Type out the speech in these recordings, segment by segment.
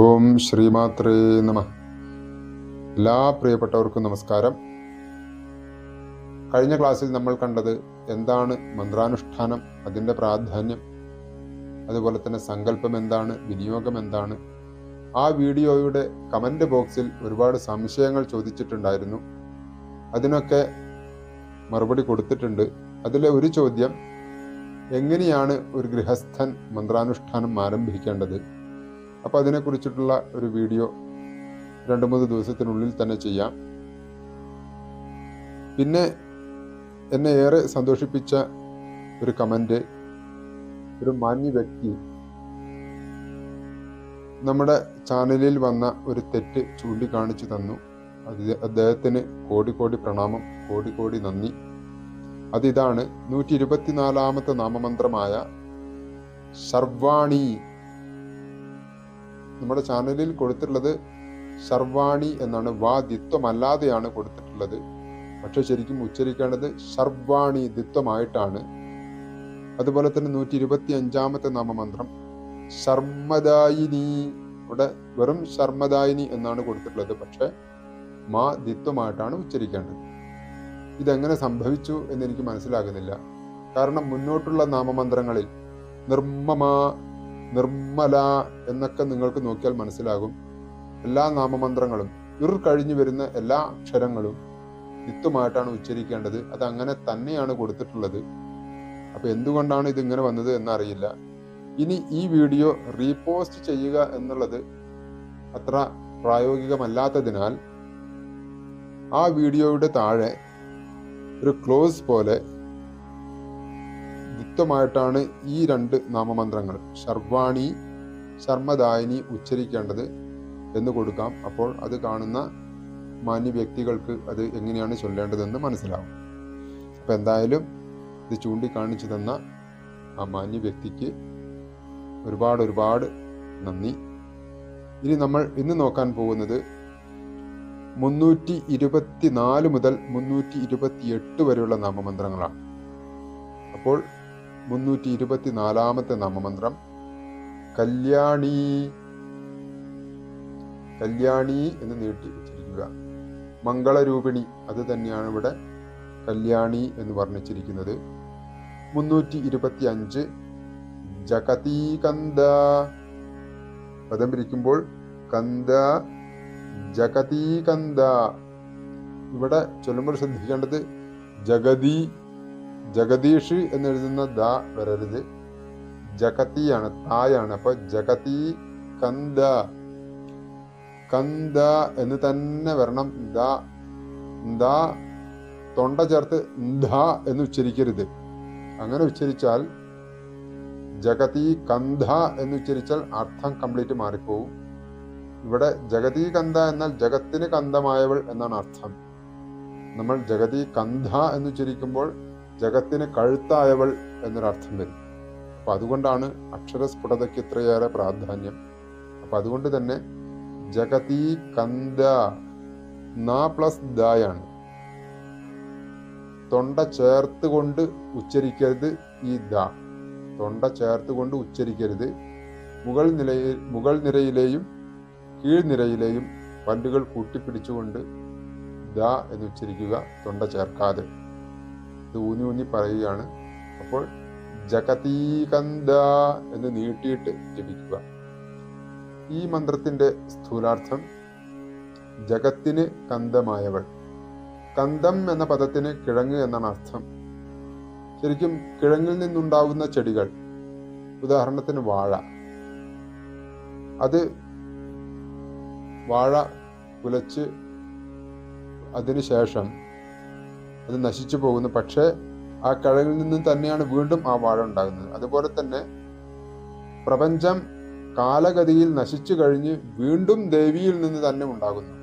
ഓം ശ്രീമാത്രേ നമ. എല്ലാ പ്രിയപ്പെട്ടവർക്കും നമസ്കാരം. കഴിഞ്ഞ ക്ലാസ്സിൽ നമ്മൾ കണ്ടത് എന്താണ് മന്ത്രാനുഷ്ഠാനം അതിന്റെ പ്രാധാന്യം അതുപോലെ തന്നെ സങ്കല്പം എന്താണ് വിനിയോഗം എന്താണ്. ആ വീഡിയോയുടെ കമന്റ് ബോക്സിൽ ഒരുപാട് സംശയങ്ങൾ ചോദിച്ചിട്ടുണ്ടായിരുന്നു. അതിനൊക്കെ മറുപടി കൊടുത്തിട്ടുണ്ട്. അതിലെ ഒരു ചോദ്യം എങ്ങനെയാണ് ഒരു ഗൃഹസ്ഥൻ മന്ത്രാനുഷ്ഠാനം ആരംഭിക്കേണ്ടത്? അപ്പോൾ അതിനെക്കുറിച്ചിട്ടുള്ള ഒരു വീഡിയോ രണ്ട് മൂന്ന് ദിവസത്തിനുള്ളിൽ തന്നെ ചെയ്യാം. പിന്നെ എന്നെ ഏറെ സന്തോഷിപ്പിച്ച ഒരു കമന്റ് ഒരു മാന്യ വ്യക്തി നമ്മുടെ ചാനലിൽ വന്ന ഒരു തെറ്റ് ചൂണ്ടിക്കാണിച്ചു തന്നു. അത് അദ്ദേഹത്തിന് കോടി കോടി പ്രണാമം കോടി കോടി നന്ദി. അതിതാണ് നൂറ്റി ഇരുപത്തിനാലാമത്തെ നാമമന്ത്രമായ സർവാണി നമ്മുടെ ചാനലിൽ കൊടുത്തിട്ടുള്ളത് സർവാണി എന്നാണ്. വാ ദിത്വമല്ലാതെയാണ് കൊടുത്തിട്ടുള്ളത്. പക്ഷെ ശരിക്കും ഉച്ചരിക്കേണ്ടത് സർവാണി ദിത്വമായിട്ടാണ്. അതുപോലെ തന്നെ നൂറ്റി ഇരുപത്തി അഞ്ചാമത്തെ നാമമന്ത്രം. ശർമ്മദായിനി ഇവിടെ വെറും ശർമ്മദായിനി എന്നാണ് കൊടുത്തിട്ടുള്ളത്. പക്ഷെ മാ ദിത്വമായിട്ടാണ് ഉച്ചരിക്കേണ്ടത്. ഇതെങ്ങനെ സംഭവിച്ചു എന്ന് എനിക്ക് മനസ്സിലാകുന്നില്ല. കാരണം മുന്നോട്ടുള്ള നാമമന്ത്രങ്ങളിൽ നിർമ്മമ നിർമ്മല എന്നൊക്കെ നിങ്ങൾക്ക് നോക്കിയാൽ മനസ്സിലാകും. എല്ലാ നാമമന്ത്രങ്ങളും ഇർ കഴിഞ്ഞു വരുന്ന എല്ലാ അക്ഷരങ്ങളും നിത്തുമായിട്ടാണ് ഉച്ചരിക്കേണ്ടത്. അത് അങ്ങനെ തന്നെയാണ് കൊടുത്തിട്ടുള്ളത്. അപ്പൊ എന്തുകൊണ്ടാണ് ഇത് ഇങ്ങനെ വന്നത് എന്നറിയില്ല. ഇനി ഈ വീഡിയോ റീപോസ്റ്റ് ചെയ്യുക എന്നുള്ളത് അത്ര പ്രായോഗികമല്ലാത്തതിനാൽ ആ വീഡിയോയുടെ താഴെ ഒരു ക്ലോസ് പോലെ യുക്തമായിട്ടാണ് ഈ രണ്ട് നാമമന്ത്രങ്ങൾ. ശർവാണി ശർമ്മദായിനി ഉച്ചരിക്കേണ്ടത് എന്ന് കൊടുക്കാം. അപ്പോൾ അത് കാണുന്ന മാന്യ വ്യക്തികൾക്ക് അത് എങ്ങനെയാണ് ചൊല്ലേണ്ടതെന്ന് മനസ്സിലാവും. അപ്പോൾ എന്തായാലും ഇത് ചൂണ്ടിക്കാണിച്ചു തന്ന ആ മാന്യ വ്യക്തിക്ക് ഒരുപാട് ഒരുപാട് നന്ദി. ഇനി നമ്മൾ ഇന്ന് നോക്കാൻ പോകുന്നത് മുന്നൂറ്റി ഇരുപത്തി നാല് മുതൽ മുന്നൂറ്റി ഇരുപത്തി എട്ട് വരെയുള്ള നാമമന്ത്രങ്ങളാണ്. അപ്പോൾ മുന്നൂറ്റി ഇരുപത്തി നാലാമത്തെ നാമമന്ത്രം. കല്യാണി. കല്യാണി എന്ന് നീട്ടി വെച്ചിരിക്കുക. മംഗളരൂപിണി അത് തന്നെയാണ് ഇവിടെ കല്യാണി എന്ന് വർണിച്ചിരിക്കുന്നത്. മുന്നൂറ്റി ഇരുപത്തി അഞ്ച് ജഗതീകന്ത. പദം പിരിക്കുമ്പോൾ കന്ത ജഗതീകന്ത. ഇവിടെ ചൊല്ലുമ്പോൾ ശ്രദ്ധിക്കേണ്ടത് ജഗതി ജഗദീഷ് എന്നെഴുതുന്ന ദ വരരുത്. ജഗതിയാണ് തായാണ്. അപ്പൊ ജഗതി കന്ദ. കന്ദ എന്ന് തന്നെ വരണം. ദ ദ തൊണ്ട ചേർത്ത് ധ എന്ന് ഉച്ചരിക്കരുത്. അങ്ങനെ ഉച്ചരിച്ചാൽ ജഗതി കന്ധ എന്ന് ഉച്ചരിച്ചാൽ അർത്ഥം കംപ്ലീറ്റ് മാറിപ്പോവും. ഇവിടെ ജഗതി കന്ധ എന്നാൽ ജഗത്തിന് കന്ധമായവൾ എന്നാണ് അർത്ഥം. നമ്മൾ ജഗതി കന്ധ എന്ന് ഉച്ചരിക്കുമ്പോൾ ജഗത്തിന് കഴുത്തായവൾ എന്നൊരർത്ഥം വരും. അപ്പൊ അതുകൊണ്ടാണ് അക്ഷരസ്ഫുടതയ്ക്ക് ഇത്രയേറെ പ്രാധാന്യം. അപ്പൊ അതുകൊണ്ട് തന്നെ ജഗതി കന്ത പ്ലസ് ദായാണ്. തൊണ്ട ചേർത്ത് കൊണ്ട് ഉച്ചരിക്കരുത് ഈ ദ. തൊണ്ട ചേർത്ത് കൊണ്ട് ഉച്ചരിക്കരുത്. മുകൾ നിലയിൽ മുകൾ നിരയിലെയും കീഴ്നിരയിലെയും പല്ലുകൾ കൂട്ടിപ്പിടിച്ചുകൊണ്ട് ദ എന്ന് ഉച്ചരിക്കുക തൊണ്ട ചേർക്കാതെ. ഇത് ഊന്നി ഊന്നി പറയുകയാണ്. അപ്പോൾ ജഗതീകന്ത എന്ന് നീട്ടിയിട്ട് ജപിക്കുക. ഈ മന്ത്രത്തിന്റെ സ്ഥൂലാർത്ഥം ജഗത്തിന് കന്തമായവൾ. കന്തം എന്ന പദത്തിന് കിഴങ്ങ് എന്നാണ് അർത്ഥം. ശരിക്കും കിഴങ്ങിൽ നിന്നുണ്ടാകുന്ന ചെടികൾ ഉദാഹരണത്തിന് വാഴ. അത് വാഴ കുലച്ച് അതിനുശേഷം അത് നശിച്ചു പോകുന്നു. പക്ഷേ ആ കഴകിൽ നിന്ന് തന്നെയാണ് വീണ്ടും ആ വാഴ ഉണ്ടാകുന്നത്. അതുപോലെ തന്നെ പ്രപഞ്ചം കാലഗതിയിൽ നശിച്ചു കഴിഞ്ഞ് വീണ്ടും ദേവിയിൽ നിന്ന് തന്നെ ഉണ്ടാകുന്നു.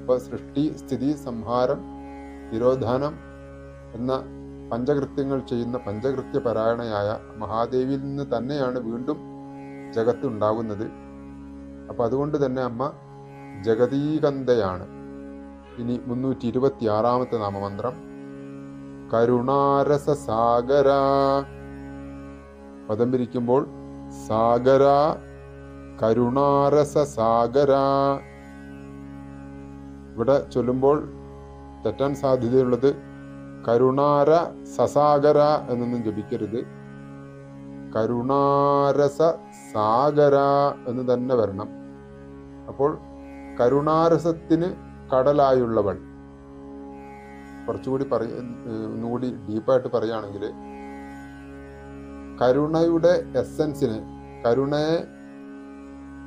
ഇപ്പൊ സൃഷ്ടി സ്ഥിതി സംഹാരം തിരോധാനം എന്ന പഞ്ചകൃത്യങ്ങൾ ചെയ്യുന്ന പഞ്ചകൃത്യ പരായണയായ മഹാദേവിയിൽ നിന്ന് തന്നെയാണ് വീണ്ടും ജഗത്ത് ഉണ്ടാകുന്നത്. അപ്പൊ അതുകൊണ്ട് തന്നെ അമ്മ ജഗതീകന്തയാണ് ഇനി മുന്നൂറ്റി ഇരുപത്തി ആറാമത്തെ നാമമന്ത്രം. കരുണാരസ സാഗര പദം പിരിക്കുമ്പോൾ സാഗര കരുണാരസസാഗര. ഇവിടെ ചൊല്ലുമ്പോൾ തെറ്റാൻ സാധ്യതയുള്ളത് കരുണാര സസാഗര എന്നൊന്നും ജപിക്കരുത്. കരുണാരസ സാഗര എന്ന് തന്നെ വരണം. അപ്പോൾ കരുണാരസത്തിന് കടലായുള്ളവൾ. കുറച്ചുകൂടി പറ ഒന്നുകൂടി ഡീപ്പായിട്ട് പറയുകയാണെങ്കിൽ കരുണയുടെ എസെൻസിന് കരുണയെ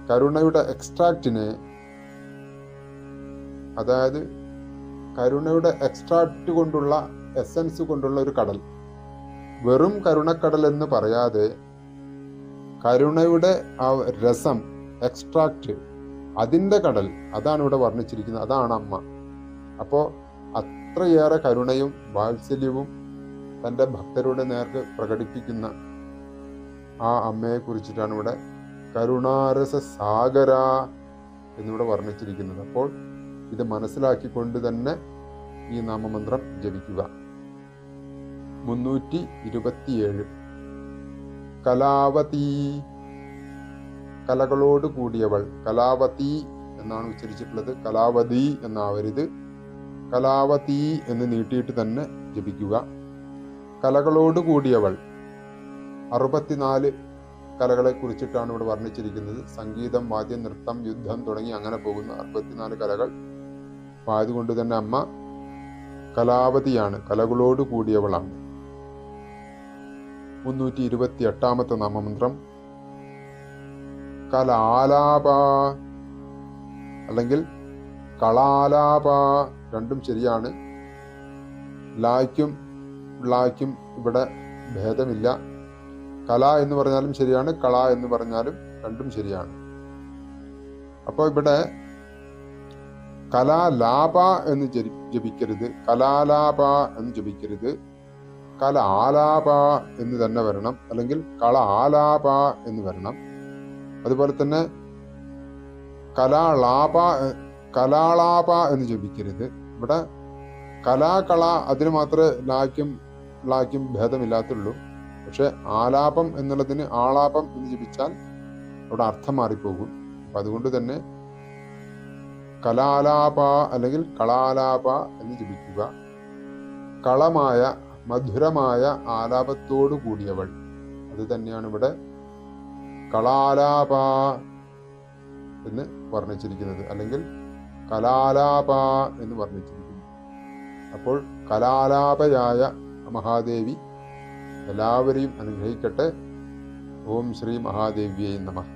കരുണയുടെ എക്സ്ട്രാക്റ്റിന് അതായത് കരുണയുടെ എക്സ്ട്രാക്റ്റ് കൊണ്ടുള്ള എസൻസ് കൊണ്ടുള്ള ഒരു കടൽ. വെറും കരുണക്കടൽ എന്ന് പറയാതെ കരുണയുടെ ആ രസം എക്സ്ട്രാക്റ്റ് അതിന്റെ കടൽ അതാണ് ഇവിടെ വർണിച്ചിരിക്കുന്നത്. അതാണ് അമ്മ. അപ്പോൾ അത്രയേറെ കരുണയും വാത്സല്യവും തന്റെ ഭക്തരുടെ നേർക്ക് പ്രകടിപ്പിക്കുന്ന ആ അമ്മയെ കുറിച്ചിട്ടാണ് ഇവിടെ കരുണാരസ സാഗര എന്നിവിടെ വർണിച്ചിരിക്കുന്നത്. അപ്പോൾ ഇത് മനസ്സിലാക്കിക്കൊണ്ട് തന്നെ ഈ നാമമന്ത്രം ജപിക്കുക. മുന്നൂറ്റി ഇരുപത്തിയേഴ്. കലാവതി. കലകളോട് കൂടിയവൾ. കലാവതി എന്നാണ് ഉച്ചരിച്ചിട്ടുള്ളത്. കലാവതി എന്നാവരുത്. കലാവതി എന്ന് നീട്ടിയിട്ട് തന്നെ ജപിക്കുക. കലകളോട് കൂടിയവൾ. അറുപത്തിനാല് കലകളെ കുറിച്ചിട്ടാണ് ഇവിടെ വർണിച്ചിരിക്കുന്നത്. സംഗീതം വാദ്യം നൃത്തം യുദ്ധം തുടങ്ങി അങ്ങനെ പോകുന്ന അറുപത്തിനാല് കലകൾ. ആയതുകൊണ്ട് തന്നെ അമ്മ കലാവതിയാണ്. കലകളോട് കൂടിയവളാണ്. മുന്നൂറ്റി ഇരുപത്തി എട്ടാമത്തെ നാമമന്ത്രം. കലാലാപ അല്ലെങ്കിൽ കളാലാപ രണ്ടും ശരിയാണ്. ലായ്ക്കും ളായ്ക്കും ഇവിടെ ഭേദമില്ല. കല എന്ന് പറഞ്ഞാലും ശരിയാണ് കള എന്ന് പറഞ്ഞാലും രണ്ടും ശരിയാണ്. അപ്പോൾ ഇവിടെ കലാലാപ എന്ന് ജപിക്കരുത് കലാലാപ എന്ന് ജപിക്കരുത്. കല ആലാപ എന്ന് തന്നെ വരണം അല്ലെങ്കിൽ കള ആലാപ എന്ന് വരണം. അതുപോലെ തന്നെ കലാളാപ കലാളാപ എന്ന് ജപിക്കരുത്. ഇവിടെ കലാകള അതിന് മാത്രമേ ലാക്കും ലാക്കും ഭേദമില്ലാത്തുള്ളൂ. പക്ഷെ ആലാപം എന്നുള്ളതിന് ആളാപം എന്ന് ജപിച്ചാൽ അവിടെ അർത്ഥം മാറിപ്പോകും. അപ്പൊ അതുകൊണ്ട് തന്നെ കലാലാപ അല്ലെങ്കിൽ കളാലാപ എന്ന് ജപിക്കുക. കളമായ മധുരമായ ആലാപത്തോടു കൂടിയവൾ. അത് തന്നെയാണ് ഇവിടെ കളാലാപ എന്ന് വർണിച്ചിരിക്കുന്നത്. അല്ലെങ്കിൽ കലാലാപ എന്ന് വർണിച്ചിരിക്കുന്നു അപ്പോൾ കലാലാപയായ മഹാദേവി എല്ലാവരെയും അനുഗ്രഹിക്കട്ടെ. ഓം ശ്രീ മഹാദേവിയെ നമഃ.